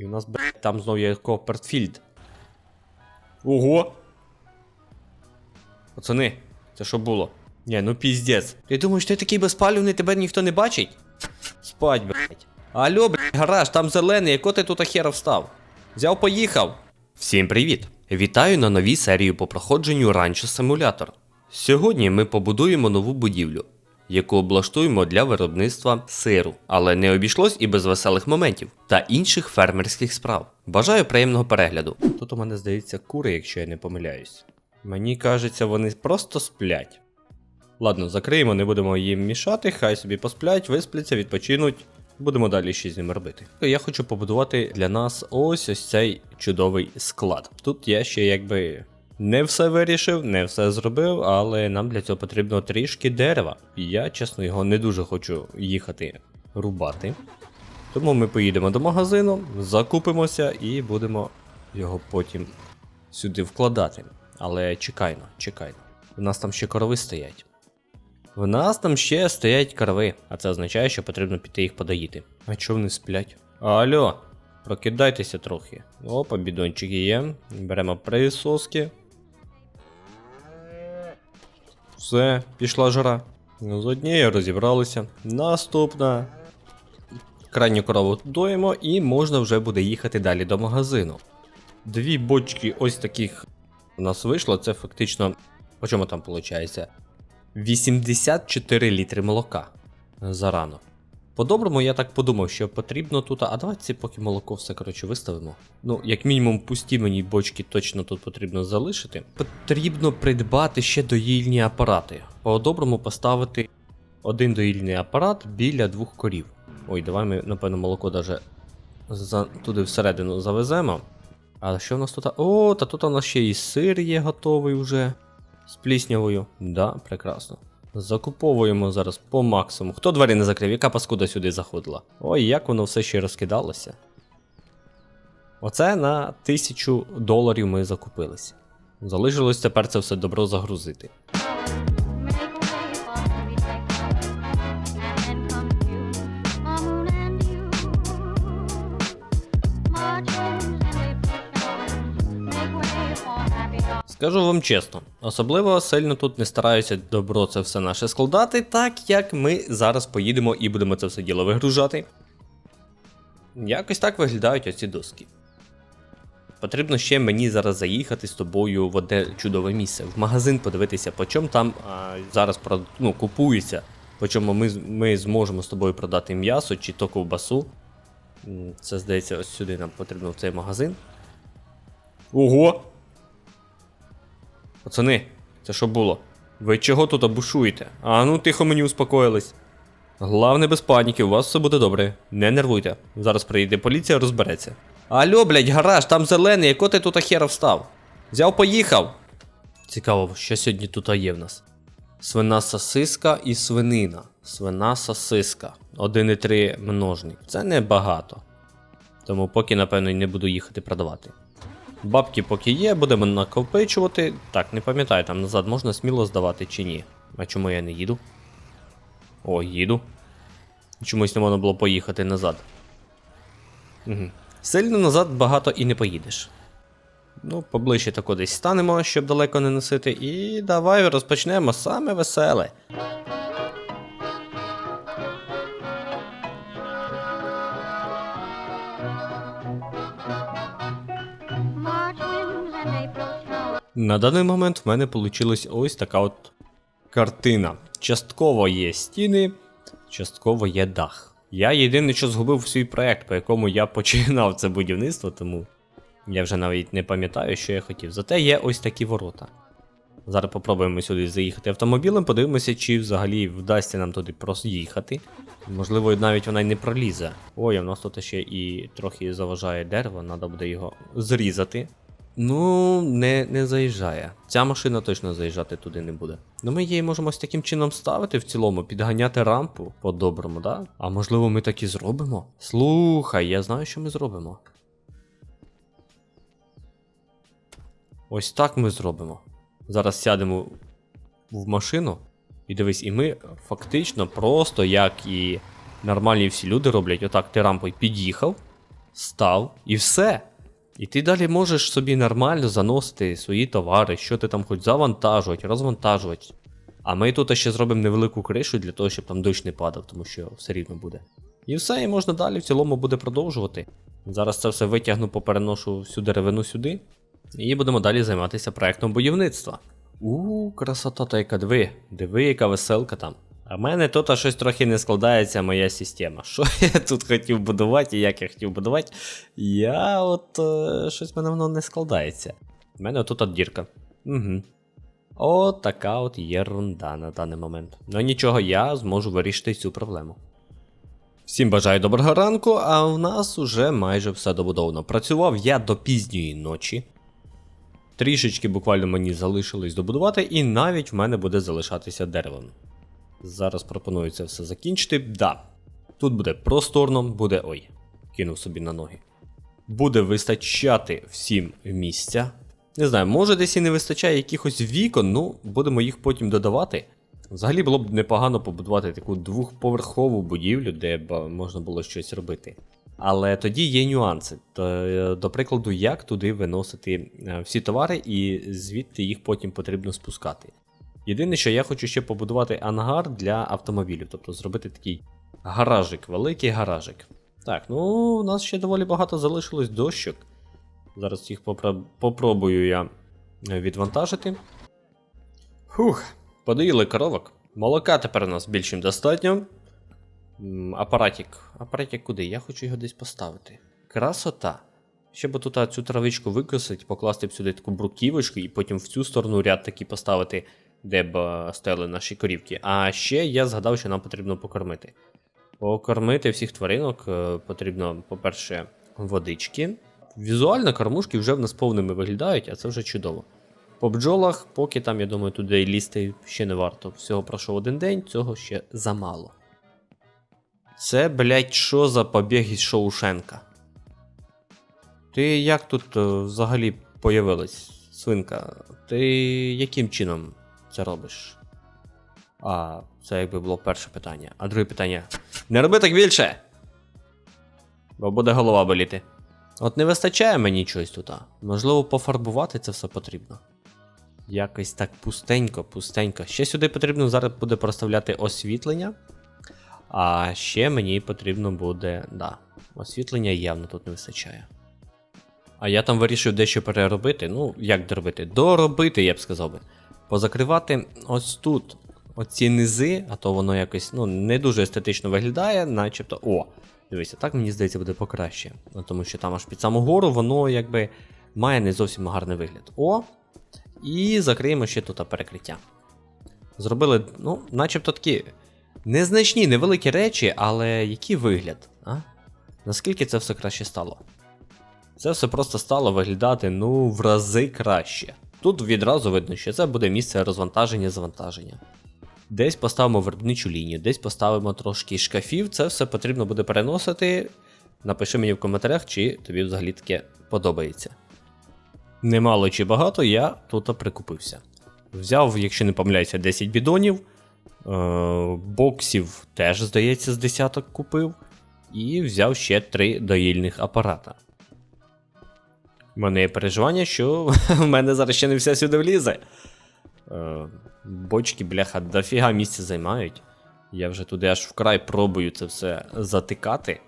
І у нас, блядь, там знову є Копертфільд. Ого! Пацани, це що було? Ні, ну піздець. Ти думаєш, ти такий безпалювний, тебе ніхто не бачить? Спать, блядь. Алло, блядь, гараж, там зелений, яко ти тут ахера встав? Взяв, поїхав. Всім привіт! Вітаю на новій серії по проходженню Rancho Simulator. Сьогодні ми побудуємо нову будівлю, яку облаштуємо для виробництва сиру, але не обійшлось і без веселих моментів та інших фермерських справ. Бажаю приємного перегляду. Тут у мене здається кури, якщо я не помиляюсь. Мені кажеться, вони просто сплять. Ладно, закриємо, не будемо їм мішати, хай собі посплять, виспляться, відпочинуть. Будемо далі ще з ними робити. Я хочу побудувати для нас ось ось цей чудовий склад. Тут я ще якби не все вирішив, не все зробив, але нам для цього потрібно трішки дерева. Я, чесно, його не дуже хочу їхати рубати. Тому ми поїдемо до магазину, закупимося і будемо його потім сюди вкладати. Але чекайно, чекайно. У нас там ще корови стоять. В нас там ще стоять корови, а це означає, що потрібно піти їх подоїти. А чого вони сплять? Алло, прокидайтеся трохи. Опа, бідончики є. Беремо присоски. Все, пішла жара. Ну, з однією розібралися. Наступна. Крайню корову доїмо і можна вже буде їхати далі до магазину. Дві бочки ось таких у нас вийшло. Це фактично. По чому там виходить? 84 літри молока зарано. По-доброму, я так подумав, що потрібно тут. А давайте поки молоко все коротше виставимо. Ну, як мінімум, пусті мені бочки точно тут потрібно залишити. Потрібно придбати ще доїльні апарати. По-доброму поставити один доїльний апарат біля двох корів. Ой, давай ми, напевно, молоко даже за... туди всередину завеземо. А що в нас тут? О, та тут у нас ще і сир є готовий вже. З пліснявою. Да, прекрасно. Закуповуємо зараз по максимуму. Хто двері не закрив, яка паскуда сюди заходила? Ой, як воно все ще розкидалося. Оце на 1000 доларів ми закупилися. Залишилось тепер це все добро загрузити. Скажу вам чесно, особливо сильно тут не стараюся добро це все наше складати, так як ми зараз поїдемо і будемо це все діло вигружати. Якось так виглядають оці доски. Потрібно ще мені зараз заїхати з тобою в одне чудове місце, в магазин подивитися, по чому там а, зараз ну, купується, по чому ми, ми зможемо з тобою продати м'ясо чи то ковбасу. Це здається, ось сюди нам потрібно в цей магазин. Ого! Пацани, це що було? Ви чого тут обушуєте? А ну тихо мені успокоїлись. Главне без паніки, у вас все буде добре. Не нервуйте. Зараз приїде поліція, розбереться. Алло, блядь, гараж, там зелений, яко ти тут ахера встав? Взяв, поїхав. Цікаво, що сьогодні тут є в нас. Свина сосиска і свинина. Свина сосиска. 1,3 множник. Це небагато. Тому поки, напевно, не буду їхати продавати. Бабки поки є, будемо накопичувати. Так, не пам'ятаю, там назад можна сміло здавати чи ні. А чому я не їду? О, їду. Чомусь не можна було поїхати назад. Угу. Сильно назад багато і не поїдеш. Ну, поближче тако десь станемо, щоб далеко не носити. І давай розпочнемо саме веселе. На даний момент в мене вийшла ось така от картина. Частково є стіни, частково є дах. Я єдине, що згубив свій проект, по якому я починав це будівництво, тому я вже навіть не пам'ятаю, що я хотів. Зате є ось такі ворота. Зараз попробуємо сюди заїхати автомобілем, подивимося, чи взагалі вдасться нам туди проїхати. Можливо, навіть вона й не пролізе. Ой, а в нас тут ще і трохи заважає дерево, треба буде його зрізати. Ну, не, не заїжджає. Ця машина точно заїжджати туди не буде. Ну ми її можемо ось таким чином ставити в цілому, підганяти рампу по-доброму, да? А можливо, ми так і зробимо? Слухай, я знаю, що ми зробимо. Ось так ми зробимо. Зараз сядемо в машину. І дивись, і ми фактично просто, як і нормальні всі люди роблять, отак ти рампою під'їхав, став і все. І ти далі можеш собі нормально заносити свої товари, що ти там хоч завантажувати, розвантажувати. А ми тут ще зробимо невелику кришу для того, щоб там дощ не падав, тому що все рівно буде. І все, і можна далі в цілому буде продовжувати. Зараз це все витягну, попереношу всю деревину сюди. І будемо далі займатися проектом будівництва. У, красота та яка диви, диви, яка веселка там. А в мене тут щось трохи не складається моя система. Що я тут хотів будувати і як я хотів будувати, я от е, щось в мене воно не складається. У мене отут от дірка. Угу. От така от єрунда на даний момент. Ну нічого, я зможу вирішити цю проблему. Всім бажаю доброго ранку, а в нас уже майже все добудовано. Працював я до пізньої ночі. Трішечки буквально мені залишилось добудувати, і навіть в мене буде залишатися деревом. Зараз пропоную це все закінчити. Да. Тут буде просторно, буде. Ой, кинув собі на ноги. Буде вистачати всім місця. Не знаю, може десь і не вистачає якихось вікон, ну будемо їх потім додавати. Взагалі було б непогано побудувати таку двохповерхову будівлю, де б можна було щось робити. Але тоді є нюанси. Е, До прикладу, як туди виносити е, всі товари, і звідти їх потім потрібно спускати. Єдине, що я хочу ще побудувати ангар для автомобілів, тобто зробити такий гаражик, великий гаражик. Так, ну у нас ще доволі багато залишилось дощок. Зараз їх попро- попробую я е, відвантажити. Фух, подоїли коровок. Молока тепер у нас більш ніж достатньо. М, Апаратик. Куди? Я хочу його десь поставити. Красота. Ще би тут цю травичку викосити, покласти б сюди таку бруківочку і потім в цю сторону ряд такий поставити, де б а, стояли наші корівки. А ще я згадав, що нам потрібно покормити. Покормити всіх тваринок е, потрібно, по-перше, водички. Візуально кормушки вже в нас повними виглядають, а це вже чудово. По бджолах, поки там, я думаю, туди лізти ще не варто. Всього пройшов один день, цього ще замало. Це, блять, що за побіг із Шоушенка? Ти як тут е, взагалі появилась, свинка? Ти яким чином це робиш? А, це якби було перше питання. А друге питання. Не роби так більше! Бо буде голова боліти. От не вистачає мені чогось тут. Можливо, пофарбувати це все потрібно. Якось так пустенько, пустенько. Ще сюди потрібно зараз буде проставляти освітлення. А ще мені потрібно буде. Да, освітлення явно тут не вистачає. А я там вирішив дещо переробити. Ну, як доробити? Доробити, я б сказав би. Позакривати ось тут оці низи, а то воно якось ну, не дуже естетично виглядає, начебто. О! Дивися, так мені здається буде покраще. Ну, Тому що там аж під саму гору воно якби має не зовсім гарний вигляд. О! І закриємо ще тут перекриття. Зробили, ну, начебто такі незначні, невеликі речі, але який вигляд, а? Наскільки це все краще стало? Це все просто стало виглядати ну в рази краще. Тут відразу видно, що це буде місце розвантаження завантаження. Десь поставимо виробничу лінію, десь поставимо трошки шкафів, це все потрібно буде переносити. Напиши мені в коментарях, чи тобі взагалі таке подобається. Немало чи багато, я тут прикупився. Взяв, якщо не помиляюся, 10 бідонів. Е, боксів теж, здається, з десяток купив. І взяв ще 3 доїльних апарата. У мене є переживання, що в мене зараз ще не все сюди влізе. Е, бочки, бляха, дофіга місця займають. Я вже туди аж вкрай пробую це все затикати.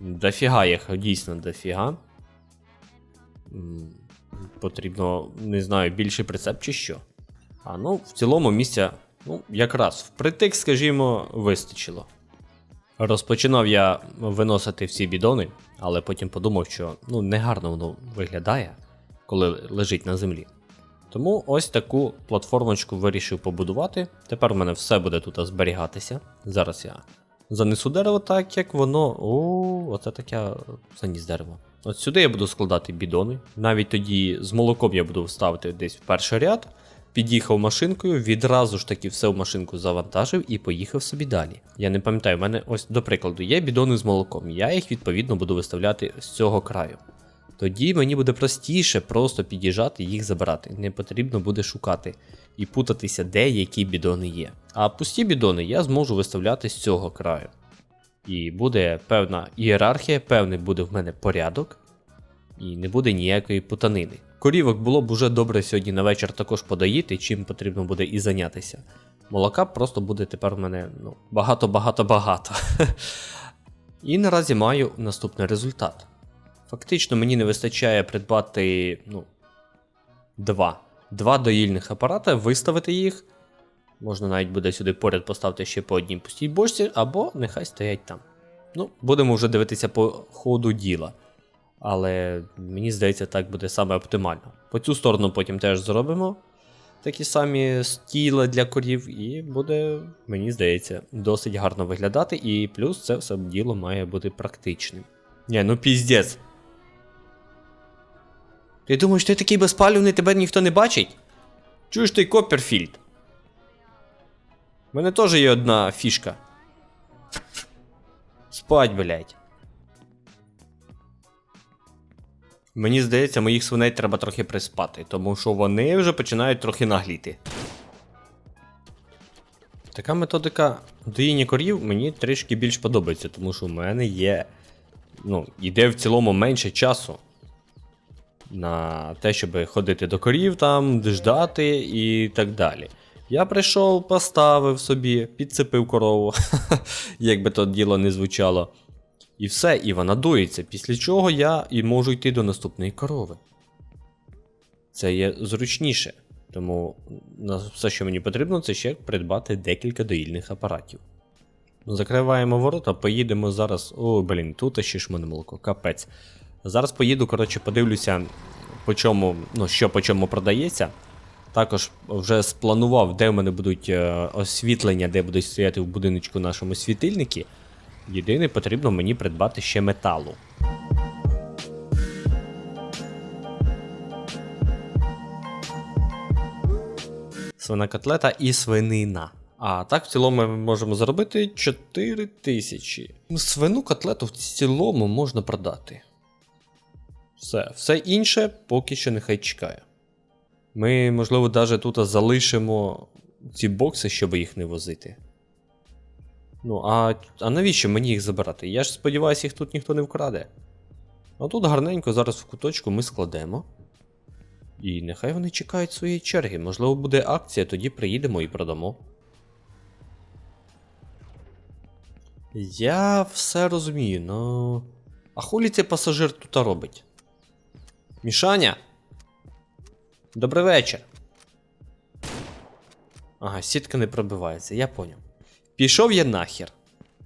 Дофіга їх, дійсно дофіга. Потрібно, не знаю, більший прицеп чи що. А ну, в цілому місця, ну, якраз впритик, скажімо, вистачило. Розпочинав я виносити всі бідони, але потім подумав, що ну, негарно воно виглядає, коли лежить на землі. Тому ось таку платформочку вирішив побудувати. Тепер у мене все буде тут зберігатися. Зараз я занесу дерево так, як воно. О, оце таке заніс дерево. От сюди я буду складати бідони. Навіть тоді з молоком я буду ставити десь в перший ряд. Під'їхав машинкою, відразу ж таки все в машинку завантажив і поїхав собі далі. Я не пам'ятаю, в мене ось, до прикладу, є бідони з молоком. Я їх відповідно буду виставляти з цього краю. Тоді мені буде простіше просто під'їжджати їх забирати. Не потрібно буде шукати і путатися, де які бідони є. А пусті бідони я зможу виставляти з цього краю. І буде певна ієрархія, певний буде в мене порядок, і не буде ніякої путанини. Корівок було б уже добре сьогодні на вечір також подаїти, чим потрібно буде і зайнятися. Молока просто буде тепер в мене ну, багато-багато-багато. І наразі маю наступний результат. Фактично мені не вистачає придбати ну, два. Два доїльних апарата, виставити їх. Можна навіть буде сюди поряд поставити ще по одній пустій бочці, або нехай стоять там. Ну, будемо вже дивитися по ходу діла. Але мені здається, так буде саме оптимально. По цю сторону потім теж зробимо такі самі стіли для корів, і буде, мені здається, досить гарно виглядати, і плюс це все діло має бути практичним. Ні, ну піздець. Ти думаєш, ти такий безпалювний, тебе ніхто не бачить? Чуєш ти Копперфільд? У мене теж є одна фішка. Спать, блядь. Мені здається, моїх свиней треба трохи приспати, тому що вони вже починають трохи нагліти. Така методика доїння корів мені трішки більш подобається, тому що в мене є. Ну, йде в цілому менше часу на те, щоб ходити до корів там, ждати і так далі. Я прийшов, поставив собі, підцепив корову, як би то діло не звучало. І все, і вона дується, після чого я і можу йти до наступної корови. Це є зручніше. Тому все, що мені потрібно, це ще придбати декілька доїльних апаратів. Закриваємо ворота, поїдемо зараз. О, блін, тут ще шмоне молоко, капець. Зараз поїду, коротше, подивлюся, по чому, ну, що по чому продається. Також вже спланував, де в мене будуть е, освітлення, де будуть стояти в будиночку нашому світильники. Єдине, потрібно мені придбати ще металу. Свина котлета і свинина. А так в цілому ми можемо заробити 4 тисячі. Свину котлету в цілому можна продати. Все, все інше поки що нехай чекає. Ми, можливо, навіть тут залишимо ці бокси, щоб їх не возити. Ну, а, а навіщо мені їх забирати? Я ж сподіваюся, їх тут ніхто не вкраде. А тут гарненько зараз в куточку ми складемо. І нехай вони чекають своєї черги. Можливо, буде акція, тоді приїдемо і продамо. Я все розумію, ну. А хулі цей пасажир тут робить? Мішаня? Добрий вечір. Ага, сітка не пробивається, я поняв. Пішов я нахер.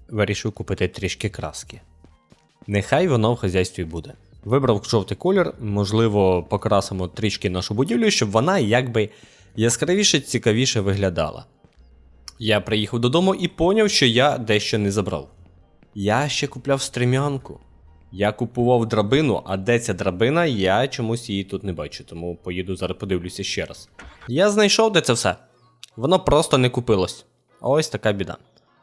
Вирішив купити трішки краски. Нехай воно в хазяйстві буде. Вибрав жовтий колір, можливо, покрасимо трішки нашу будівлю, щоб вона якби яскравіше, цікавіше виглядала. Я приїхав додому і поняв, що я дещо не забрав. Я ще купляв стрем'янку. Я купував драбину, а де ця драбина, я чомусь її тут не бачу, тому поїду зараз подивлюся ще раз. Я знайшов, де це все. Воно просто не купилось. Ось така біда.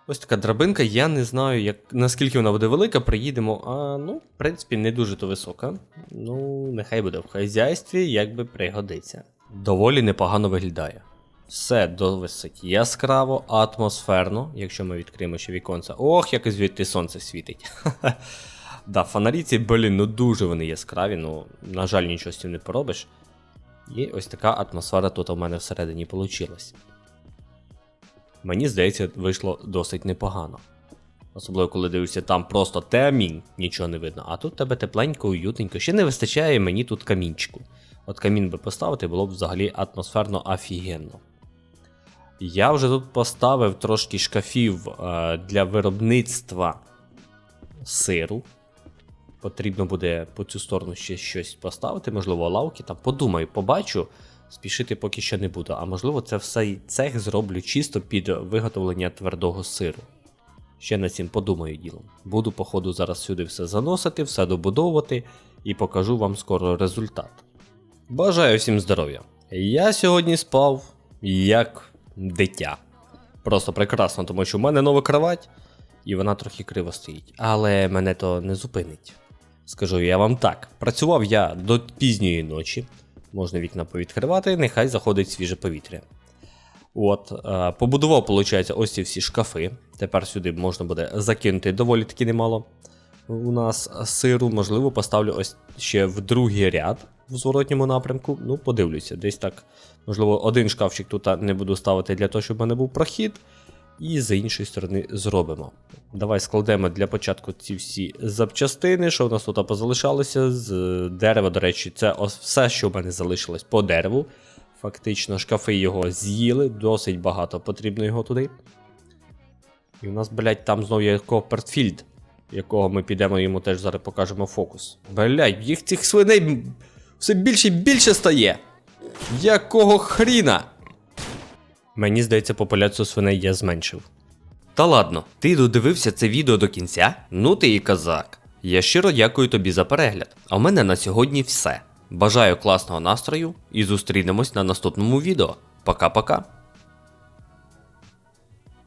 Ось така драбинка, я не знаю, як, наскільки вона буде велика, приїдемо. А ну, в принципі, не дуже то висока. Ну, нехай буде в хазяйстві, якби пригодиться. Доволі непогано виглядає. Все довисить яскраво, атмосферно, якщо ми відкриємо ще віконце. Ох, як звідти сонце світить. Да, фонарі ці, блін, ну дуже вони яскраві, ну, на жаль, нічого з цим не поробиш. І ось така атмосфера тут у мене всередині вийшла. Мені здається, вийшло досить непогано. Особливо, коли дивишся, там просто темінь, нічого не видно, а тут тебе тепленько, уютненько. Ще не вистачає мені тут камінчику. От камін би поставити, було б взагалі атмосферно офігенно. Я вже тут поставив трошки шкафів е, для виробництва сиру. Потрібно буде по цю сторону ще щось поставити, можливо, лавки там. Подумаю, побачу. Спішити поки що не буду. А можливо, це все цех зроблю чисто під виготовлення твердого сиру. Ще над цим подумаю ділом. Буду, походу, зараз сюди все заносити, все добудовувати і покажу вам скоро результат. Бажаю всім здоров'я! Я сьогодні спав як дитя. Просто прекрасно, тому що в мене нова кровать, і вона трохи криво стоїть. Але мене то не зупинить. Скажу я вам так: працював я до пізньої ночі, можна вікна повідкривати, нехай заходить свіже повітря. От, е, побудував, виходить, ось ці всі шкафи. Тепер сюди можна буде закинути доволі таки немало. У нас сиру, можливо, поставлю ось ще в другий ряд в зворотньому напрямку. Ну, подивлюся, десь так. Можливо, один шкафчик тут не буду ставити для того, щоб в мене був прохід. І з іншої сторони зробимо. Давай складемо для початку ці всі запчастини, що в нас тут позалишалося. З дерева, до речі, це все, що в мене залишилось по дереву. Фактично, шкафи його з'їли, досить багато потрібно його туди. І у нас, блядь, там знову є Копертфільд, якого ми підемо йому теж зараз покажемо фокус. Блядь, їх цих свиней все більше і більше стає. Якого хріна? Мені здається, популяцію свиней я зменшив. Та ладно, ти додивився це відео до кінця? Ну ти і козак. Я щиро дякую тобі за перегляд. А в мене на сьогодні все. Бажаю класного настрою і зустрінемось на наступному відео. Пока-пока.